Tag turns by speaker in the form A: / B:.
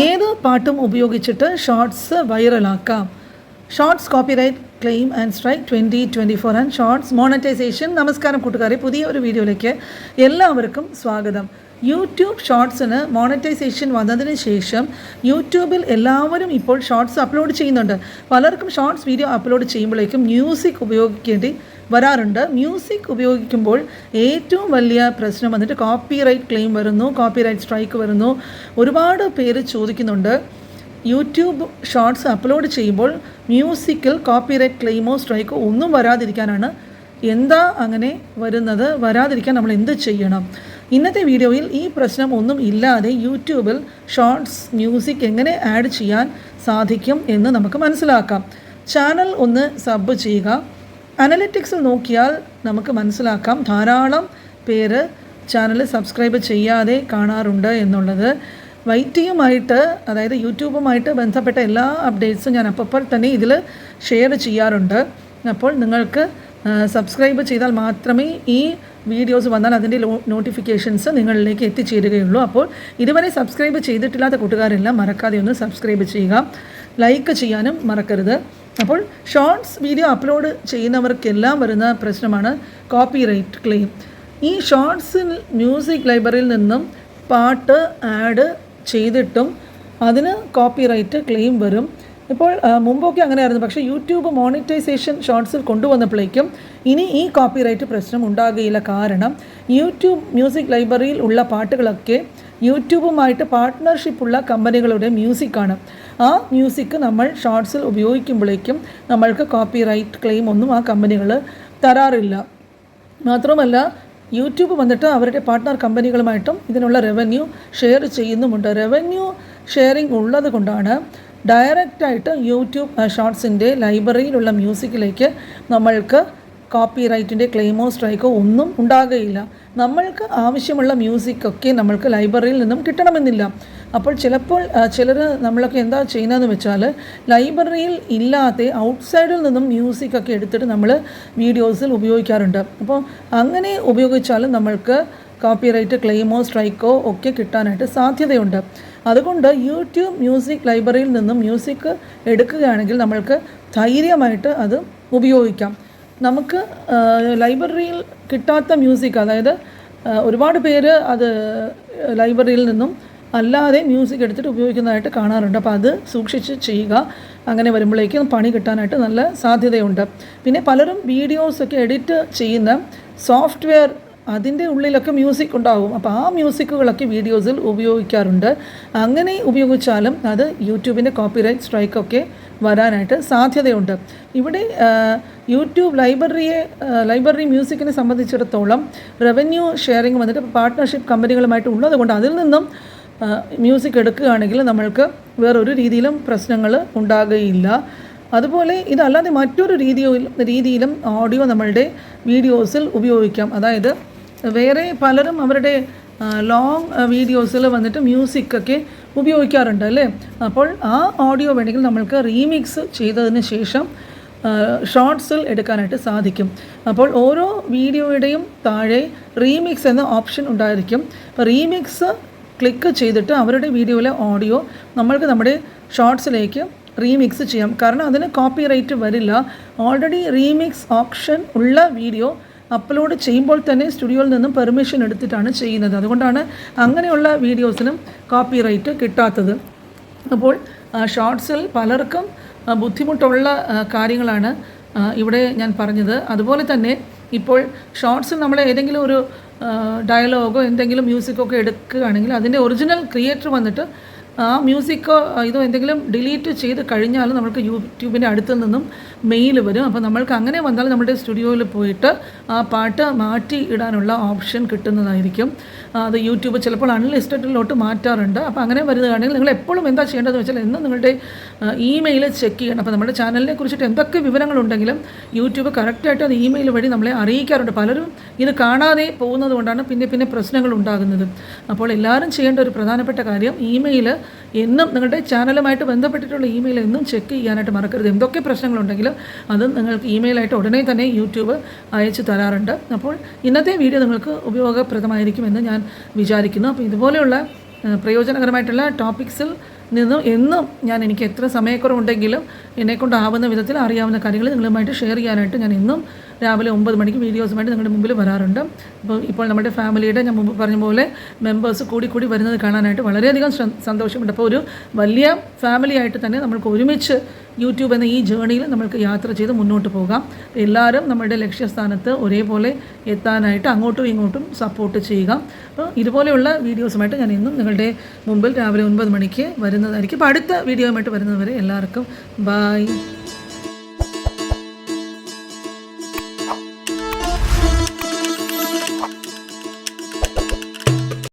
A: ഏത് പാട്ടും ഉപയോഗിച്ചിട്ട് shorts വൈറലാക്കാം. Shorts copyright claim and strike twenty twenty four and shorts monetisation. നമസ്കാരം കൂട്ടുകാരെ പുതിയ ഒരു വീഡിയോയിലേക്ക് എല്ലാവർക്കും സ്വാഗതം. യൂട്യൂബ് ഷോർട്സിന് മോണറ്റൈസേഷൻ വന്നതിന് ശേഷം യൂട്യൂബിൽ എല്ലാവരും ഇപ്പോൾ ഷോർട്സ് അപ്ലോഡ് ചെയ്യുന്നുണ്ട്. പലർക്കും ഷോർട്സ് വീഡിയോ അപ്ലോഡ് ചെയ്യുമ്പോഴേക്കും മ്യൂസിക് ഉപയോഗിക്കേണ്ടി വരാറുണ്ട്. മ്യൂസിക് ഉപയോഗിക്കുമ്പോൾ ഏറ്റവും വലിയ പ്രശ്നം വന്നിട്ട് കോപ്പിറൈറ്റ് ക്ലെയിം വരുന്നു കോപ്പിറൈറ്റ് സ്ട്രൈക്ക് വരുന്നു. ഒരുപാട് പേര് ചോദിക്കുന്നുണ്ട് യൂട്യൂബ് ഷോർട്സ് അപ്ലോഡ് ചെയ്യുമ്പോൾ മ്യൂസിക്കിൽ കോപ്പിറൈറ്റ് ക്ലെയിമോ സ്ട്രൈക്കോ ഒന്നും വരാതിരിക്കാനാണ്. എന്താ അങ്ങനെ വരുന്നത്? വരാതിരിക്കാൻ നമ്മൾ എന്ത് ചെയ്യണം? ഇന്നത്തെ വീഡിയോയിൽ ഈ പ്രശ്നം ഒന്നും ഇല്ലാതെ യൂട്യൂബിൽ ഷോർട്സ് മ്യൂസിക് എങ്ങനെ ആഡ് ചെയ്യാൻ സാധിക്കും എന്ന് നമുക്ക് മനസ്സിലാക്കാം. ചാനൽ ഒന്ന് സബ് ചെയ്യുക. അനലിറ്റിക്സിൽ നോക്കിയാൽ നമുക്ക് മനസ്സിലാക്കാം. ധാരാളം പേര് ചാനൽ സബ്സ്ക്രൈബ് ചെയ്യാതെ കാണാറുണ്ട് എന്നുള്ളത്. വൈറ്റിയുമായിട്ട് അതായത് യൂട്യൂബുമായിട്ട് ബന്ധപ്പെട്ട എല്ലാ അപ്ഡേറ്റ്സും ഞാൻ അപ്പപ്പോൾ തന്നെ ഇതിൽ ഷെയർ ചെയ്യാറുണ്ട്. അപ്പോൾ നിങ്ങൾക്ക് സബ്സ്ക്രൈബ് ചെയ്താൽ മാത്രമേ ഈ വീഡിയോസ് വന്നാൽ അതിന്റെ നോട്ടിഫിക്കേഷൻസ് നിങ്ങളിലേക്ക് എത്തിച്ചേരുകയുള്ളൂ. അപ്പോൾ ഇതുവരെ സബ്സ്ക്രൈബ് ചെയ്തിട്ടില്ലാത്ത കൂട്ടുകാരെല്ലാം മറക്കാതെ ഒന്ന് സബ്സ്ക്രൈബ് ചെയ്യുക. ലൈക്ക് ചെയ്യാനും മറക്കരുത്. അപ്പോൾ ഷോർട്സ് വീഡിയോ അപ്ലോഡ് ചെയ്യുന്നവർക്കെല്ലാം വരുന്ന പ്രശ്നമാണ് കോപ്പി റൈറ്റ് ക്ലെയിം ഈ ഷോർട്സിൽ മ്യൂസിക് ലൈബ്രറിയിൽ നിന്നും പാട്ട് ആഡ് ചെയ്തിട്ടും അതിന് കോപ്പി റൈറ്റ് ക്ലെയിം വരും. ഇപ്പോൾ മുമ്പൊക്കെ അങ്ങനെ ആയിരുന്നു പക്ഷേ യൂട്യൂബ് മോണിറ്റൈസേഷൻ ഷോർട്സിൽ കൊണ്ടുവന്നപ്പോഴേക്കും ഇനി ഈ കോപ്പിറൈറ്റ് പ്രശ്നം ഉണ്ടാകുകയില്ല. കാരണം യൂട്യൂബ് മ്യൂസിക് ലൈബ്രറിയിൽ ഉള്ള പാട്ടുകളൊക്കെ യൂട്യൂബുമായിട്ട് പാർട്ട്ണർഷിപ്പുള്ള കമ്പനികളുടെ മ്യൂസിക്കാണ്. ആ മ്യൂസിക് നമ്മൾ ഷോർട്സിൽ ഉപയോഗിക്കുമ്പോഴേക്കും നമ്മൾക്ക് കോപ്പിറൈറ്റ് ക്ലെയിം ഒന്നും ആ കമ്പനികൾ തരാറില്ല. മാത്രമല്ല യൂട്യൂബ് വന്നിട്ട് അവരുടെ പാർട്ട്ണർ കമ്പനികളുമായിട്ടും ഇതിനുള്ള റവന്യൂ ഷെയർ ചെയ്യുന്നുമുണ്ട്. റവന്യൂ ഷെയറിംഗ് ഉള്ളത് കൊണ്ടാണ് ഡയറക്റ്റായിട്ട് യൂട്യൂബ് ഷോർട്സിന്റെ ലൈബ്രറിയിലുള്ള മ്യൂസിക്കിലേക്ക് നമ്മൾക്ക് കോപ്പി റൈറ്റിന്റെ ക്ലെയിമോ സ്ട്രൈക്കോ ഒന്നും ഉണ്ടാകുകയില്ല. നമ്മൾക്ക് ആവശ്യമുള്ള മ്യൂസിക്കൊക്കെ നമ്മൾക്ക് ലൈബ്രറിയിൽ നിന്നും കിട്ടണമെന്നില്ല. അപ്പോൾ ചിലപ്പോൾ ചിലർ നമ്മളൊക്കെ എന്താ ചെയ്യുന്നതെന്ന് വെച്ചാൽ ലൈബ്രറിയിൽ ഇല്ലാത്ത ഔട്ട്സൈഡിൽ നിന്നും മ്യൂസിക്കൊക്കെ എടുത്തിട്ട് നമ്മൾ വീഡിയോസിൽ ഉപയോഗിക്കാറുണ്ട്. അപ്പോൾ അങ്ങനെ ഉപയോഗിച്ചാലും നമ്മൾക്ക് കോപ്പിറൈറ്റ് ക്ലെയിമോ സ്ട്രൈക്കോ ഒക്കെ കിട്ടാനായിട്ട് സാധ്യതയുണ്ട്. അതുകൊണ്ട് യൂട്യൂബ് മ്യൂസിക് ലൈബ്രറിയിൽ നിന്നും മ്യൂസിക് എടുക്കുകയാണെങ്കിൽ നമ്മൾക്ക് ധൈര്യമായിട്ട് അത് ഉപയോഗിക്കാം. നമുക്ക് ലൈബ്രറിയിൽ കിട്ടാത്ത മ്യൂസിക് അതായത് ഒരുപാട് പേര് അത് ലൈബ്രറിയിൽ നിന്നും അല്ലാതെ മ്യൂസിക് എടുത്തിട്ട് ഉപയോഗിക്കുന്നതായിട്ട് കാണാറുണ്ട്. അപ്പോൾ അത് സൂക്ഷിച്ച് ചെയ്യുക. അങ്ങനെ വരുമ്പോഴേക്കും പണി കിട്ടാനായിട്ട് നല്ല സാധ്യതയുണ്ട്. പിന്നെ പലരും വീഡിയോസൊക്കെ എഡിറ്റ് ചെയ്യുന്ന സോഫ്റ്റ്വെയർ അതിന്റെ ഉള്ളിലൊക്കെ മ്യൂസിക് ഉണ്ടാകും അപ്പോൾ ആ മ്യൂസിക്കുകളൊക്കെ വീഡിയോസിൽ ഉപയോഗിക്കാറുണ്ട്. അങ്ങനെ ഉപയോഗിച്ചാലും അത് യൂട്യൂബിന്റെ കോപ്പിറൈറ്റ് സ്ട്രൈക്കൊക്കെ വരാനായിട്ട് സാധ്യതയുണ്ട്. ഇവിടെ യൂട്യൂബ് ലൈബ്രറിയെ ലൈബ്രറി മ്യൂസിക്കിനെ സംബന്ധിച്ചിടത്തോളം റവന്യൂ ഷെയറിംഗ് വന്നിട്ട് പാർട്ട്ണർഷിപ്പ് കമ്പനികളുമായിട്ട് ഉള്ളത് കൊണ്ട് അതിൽ നിന്നും മ്യൂസിക് എടുക്കുകയാണെങ്കിൽ നമ്മൾക്ക് വേറൊരു രീതിയിലും പ്രശ്നങ്ങൾ ഉണ്ടാകുകയില്ല. അതുപോലെ ഇതല്ലാതെ മറ്റൊരു രീതിയിൽ രീതിയിലും ഓഡിയോ നമ്മളുടെ വീഡിയോസിൽ ഉപയോഗിക്കാം. അതായത് വേറെ പലരും അവരുടെ ലോങ് വീഡിയോസിൽ വന്നിട്ട് മ്യൂസിക്കൊക്കെ ഉപയോഗിക്കാറുണ്ട് അല്ലേ? അപ്പോൾ ആ ഓഡിയോ വേണമെങ്കിൽ നമ്മൾക്ക് റീമിക്സ് ചെയ്തതിന് ശേഷം ഷോർട്സിൽ എടുക്കാനായിട്ട് സാധിക്കും. അപ്പോൾ ഓരോ വീഡിയോയുടെയും താഴെ റീമിക്സ് എന്ന ഓപ്ഷൻ ഉണ്ടായിരിക്കും. അപ്പോൾ റീമിക്സ് ക്ലിക്ക് ചെയ്തിട്ട് അവരുടെ വീഡിയോയിലെ ഓഡിയോ നമ്മൾക്ക് നമ്മുടെ ഷോർട്സിലേക്ക് റീമിക്സ് ചെയ്യാം. കാരണം അതിന് കോപ്പി റൈറ്റ് വരില്ല. ഓൾറെഡി റീമിക്സ് ഓപ്ഷൻ ഉള്ള വീഡിയോ അപ്ലോഡ് ചെയ്യുമ്പോൾ തന്നെ സ്റ്റുഡിയോയിൽ നിന്നും പെർമിഷൻ എടുത്തിട്ടാണ് ചെയ്യുന്നത്. അതുകൊണ്ടാണ് അങ്ങനെയുള്ള വീഡിയോസിനും കോപ്പി റൈറ്റ് കിട്ടാത്തത്. അപ്പോൾ ഷോർട്സിൽ പലർക്കും ബുദ്ധിമുട്ടുള്ള കാര്യങ്ങളാണ് ഇവിടെ ഞാൻ പറഞ്ഞത്. അതുപോലെ തന്നെ ഇപ്പോൾ ഷോർട്സിൽ നമ്മൾ ഏതെങ്കിലും ഒരു ഡയലോഗോ എന്തെങ്കിലും മ്യൂസിക്കോ ഒക്കെ എടുക്കുകയാണെങ്കിൽ അതിന്റെ ഒറിജിനൽ ക്രിയേറ്റർ വന്നിട്ട് ആ മ്യൂസിക്കോ ഇതോ എന്തെങ്കിലും ഡിലീറ്റ് ചെയ്ത് കഴിഞ്ഞാൽ നമുക്ക് യൂട്യൂബിന്റെ അടുത്ത് നിന്നും മെയിൽ വരും. അപ്പോൾ നമ്മൾക്ക് അങ്ങനെ വന്നാൽ നമ്മുടെ സ്റ്റുഡിയോയിൽ പോയിട്ട് ആ പാട്ട് മാറ്റി ഇടാനുള്ള ഓപ്ഷൻ കിട്ടുന്നതായിരിക്കും. അത് യൂട്യൂബ് ചിലപ്പോൾ അൺലിസ്റ്റഡിലോട്ട് മാറ്റാറുണ്ട്. അപ്പോൾ അങ്ങനെ വരുന്നതാണെങ്കിൽ നിങ്ങൾ എപ്പോഴും എന്താ ചെയ്യേണ്ടതെന്ന് വെച്ചാൽ എന്നും നിങ്ങളുടെ ഇമെയിൽ ചെക്ക് ചെയ്യണം. അപ്പോൾ നമ്മുടെ ചാനലിനെ കുറിച്ചിട്ട് എന്തൊക്കെ വിവരങ്ങളുണ്ടെങ്കിലും യൂട്യൂബ് കറക്റ്റായിട്ട് അത് ഇമെയിൽ വഴി നമ്മളെ അറിയിക്കാറുണ്ട്. പലരും ഇത് കാണാതെ പോകുന്നത് കൊണ്ടാണ് പിന്നെ പിന്നെ പ്രശ്നങ്ങൾ ഉണ്ടാകുന്നത്. അപ്പോൾ എല്ലാവരും ചെയ്യേണ്ട ഒരു പ്രധാനപ്പെട്ട കാര്യം ഇമെയിൽ എന്നും നിങ്ങളുടെ ചാനലുമായിട്ട് ബന്ധപ്പെട്ടിട്ടുള്ള ഇമെയിൽ എന്നും ചെക്ക് ചെയ്യാനായിട്ട് മറക്കരുത്. എന്തൊക്കെ പ്രശ്നങ്ങളുണ്ടെങ്കിലും അത് നിങ്ങൾക്ക് ഇമെയിലായിട്ട് ഉടനെ തന്നെ യൂട്യൂബ് അയച്ചു തരാറുണ്ട്. അപ്പോൾ ഇന്നത്തെ വീഡിയോ നിങ്ങൾക്ക് ഉപയോഗപ്രദമായിരിക്കുമെന്ന് ഞാൻ വിചാരിക്കുന്നു. അപ്പോൾ ഇതുപോലെയുള്ള പ്രയോജനകരമായിട്ടുള്ള ടോപ്പിക്സിൽ നിന്നും എന്നും ഞാൻ എനിക്ക് എത്ര സമയക്കുറവുണ്ടെങ്കിലും എന്നെക്കൊണ്ടാവുന്ന വിധത്തിൽ അറിയാവുന്ന കാര്യങ്ങൾ നിങ്ങളുമായിട്ട് ഷെയർ ചെയ്യാനായിട്ട് ഞാൻ ഇന്നും രാവിലെ ഒമ്പത് മണിക്ക് വീഡിയോസുമായിട്ട് നിങ്ങളുടെ മുമ്പിൽ വരാറുണ്ട്. അപ്പോൾ ഇപ്പോൾ നമ്മുടെ ഫാമിലിയുടെ ഞാൻ മുമ്പ് പറഞ്ഞ പോലെ മെമ്പേഴ്സ് കൂടി കൂടി വരുന്നത് കാണാനായിട്ട് വളരെയധികം സന്തോഷമുണ്ട്. അപ്പോൾ ഒരു വലിയ ഫാമിലി ആയിട്ട് തന്നെ നമ്മൾക്ക് ഒരുമിച്ച് യൂട്യൂബ് എന്ന ഈ ജേണിയിൽ നമ്മൾക്ക് യാത്ര ചെയ്ത് മുന്നോട്ട് പോകാം. എല്ലാവരും നമ്മുടെ ലക്ഷ്യസ്ഥാനത്ത് ഒരേപോലെ എത്താനായിട്ട് അങ്ങോട്ടും ഇങ്ങോട്ടും സപ്പോർട്ട് ചെയ്യുക. അപ്പോൾ ഇതുപോലെയുള്ള വീഡിയോസുമായിട്ട് ഞാൻ ഇന്നും നിങ്ങളുടെ മുമ്പിൽ രാവിലെ ഒൻപത് മണിക്ക് വരുന്നതായിരിക്കും. അപ്പോൾ അടുത്ത വീഡിയോയുമായിട്ട് വരുന്നതുവരെ എല്ലാവർക്കും ബായ്